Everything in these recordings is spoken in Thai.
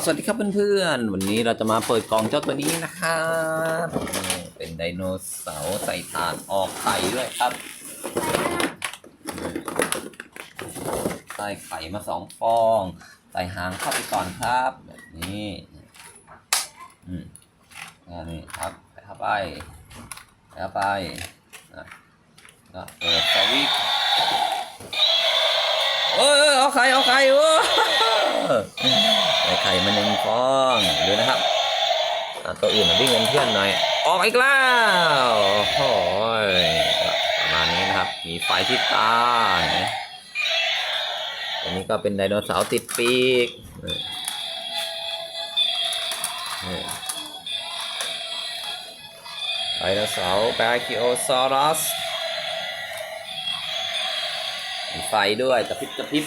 สวัสดีครับเพื่อนๆ วันนี้เราจะมาเปิดกล่องเจ้าตัวนี้นะครับเป็นไดโนเสาร์ใส่ถ่านออกไข่ด้วยครับใส่ไข่มาสองฟอง ใส่หางเข้าไปก่อนครับ แบบนี้ อืมนนี้ครับใส่เข้าไปเข้าไปนะก็เปิดสวิตช์เอ้ยเอาไข่เอาไข่โอ้ ไข่มาหนึ่งฟองดูนะครับตัวอื่นมาวิ่งเป็นเพื่อนหน่อย ออกอีกแล้วโอ้ยประมาณนี้นะครับ มีไฟที่ตาอันนี้ก็เป็นไดโนเสาร์ติดปีกไดโนเสาร์แบคิโอซอรัสมีไฟด้วยกระพริบกระพริบ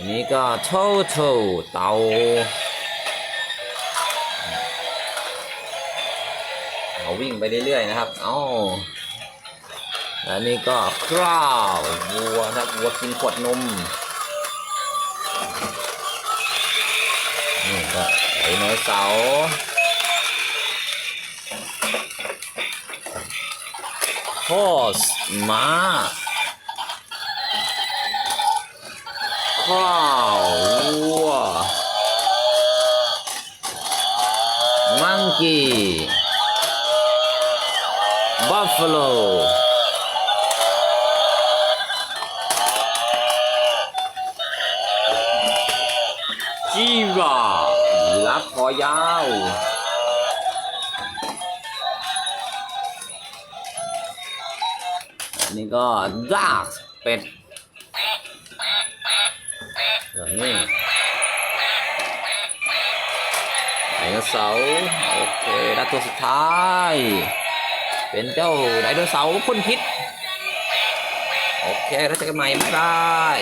อันนี้ก็โชโชเตาเราวิ่งไปเรื่อยๆนะครับ เอ้าแล้วนี่ก็คราววัวนะครับวัวกินขวดนม นี่ก็ไดโนเสาร์ฮอสม้า ข้าววัวมังกี้บัฟฟาโลจีรายีราฟคอยาวอันนี้ก็ดาร์กเป็ด นี่ไดโนเสาร์โอเคแล้วตัวสุดท้าย เป็นเจ้าไดโนเสาร์พ่นพิษ โอเค แล้วเจอกันใหม่ บ๊ายบาย